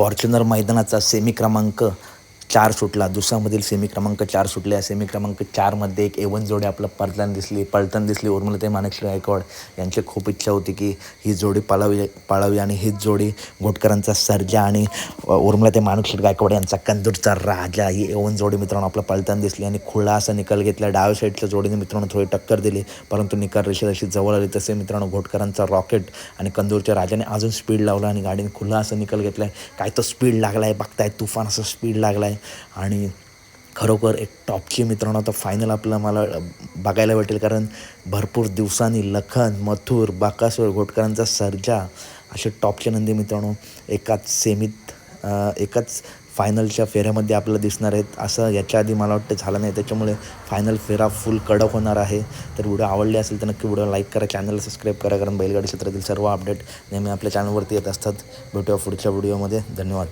Fortuner मैदानाचा semi क्रमांक चार सुटला. दुसऱ्यामधील सेमी क्रमांक चार सुटले. सेमी क्रमांक चारमध्ये एक एवन जोडी आपलं पळताना दिसली. पळताना दिसली. उर्मिला ते गायकवाड यांची खूप इच्छा होती की ही जोडी पळावी पळावी आणि हीच जोडी घोटकरांचा सर्जा आणि उर्मिला ते गायकवाड यांचा कंदूरचा राजा. ही एवन जोडी मित्रांनो आपलं पळताना दिसली आणि खुळा असा निकाल घेतला. डाव्या साईडच्या जोडीने मित्रांनो थोडी टक्कर दिली. परंतु निकाल रेषेत अशी जवळ आली. तसे मित्रांनो घोटकरांचा रॉकेट आणि कंदूरच्या राजाने अजून स्पीड लावला आणि गाडीने खुला असा निकाल घेतला आहे काय तो स्पीड लागला आहे बघताय? तुफान असं स्पीड लागला आहे आणि खरोखर एक टॉपची मित्रांनो आता फायनल आपलं मला बघायला भेटेल. कारण भरपूर दिवसांनी लखन मथुर बाकासूर घोटकरांचा सर्जा असे टॉपचे नंदी मित्रांनो एकाच सेमीत एकाच फायनलच्या फेऱ्यामध्ये आपल्याला दिसणार आहेत. असं याच्या आधी मला वाटतं झालं नाही. त्याच्यामुळे फायनल फेरा फुल कडक होणार आहे. तर व्हिडिओ आवडले असेल तर नक्की व्हिडिओ लाईक करा. चॅनलला सबस्क्राईब करा. कारण बैलगाडी क्षेत्रातील सर्व अपडेट नेहमी आपल्या चॅनलवरती येत असतात. भेटूया पुढच्या व्हिडिओमध्ये धन्यवाद.